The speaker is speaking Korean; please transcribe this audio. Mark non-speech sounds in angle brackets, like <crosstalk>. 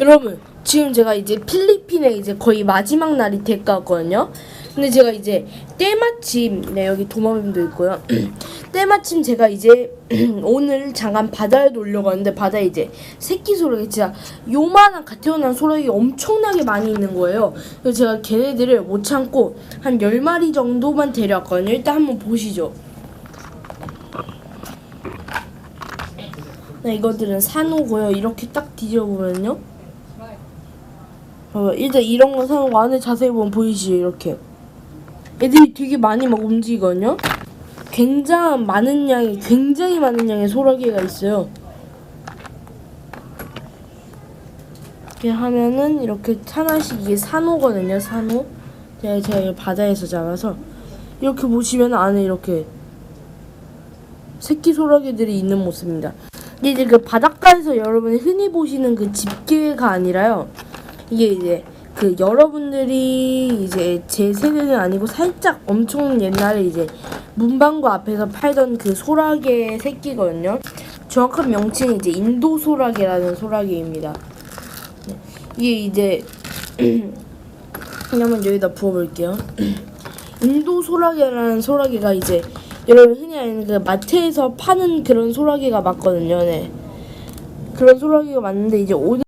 여러분 지금 제가 이제 필리핀에 이제 거의 마지막 날이 될것 같거든요. 근데 제가 이제 때마침 네 여기 도마뱀도 있고요. <clears throat> 때마침 제가 이제 <clears throat> 오늘 잠깐 바다에 놀려고 하는데 바다에 이제 새끼 소라기 진짜 요만한 갓 태어난 소라기 엄청나게 많이 있는 거예요. 그래서 제가 걔네들을 못 참고 한 10마리 정도만 데려왔거든요. 일단 한번 보시죠. 네, 이것들은 산호고요. 이렇게 딱 뒤져보면요. 어, 일단 이런 거 산호고 안에 자세히 보면 보이시죠? 이렇게. 애들이 되게 많이 막 움직이거든요. 굉장히 많은 양의 굉장히 많은 양의 소라게가 있어요. 이렇게 하면은 이렇게 하나씩 이게 산호거든요. 산호. 제가 제가 바다에서 잡아서 이렇게 보시면 안에 이렇게 새끼 소라게들이 있는 모습입니다. 이제 그 바닷가에서 여러분이 흔히 보시는 그 집게가 아니라요. 이게 이제 그 여러분들이 이제 제 세대는 아니고 살짝 엄청 옛날에 이제 문방구 앞에서 팔던 그 소라게 새끼거든요. 정확한 명칭이 이제 인도 소라게라는 소라게입니다. 네. 이게 이제 <clears throat> 한번 여기다 부어볼게요. <clears throat> 인도 소라게라는 소라게가 이제 여러분 흔히 아는 그 마트에서 파는 그런 소라게가 맞거든요. 네. 그런 소라게가 맞는데 이제 오늘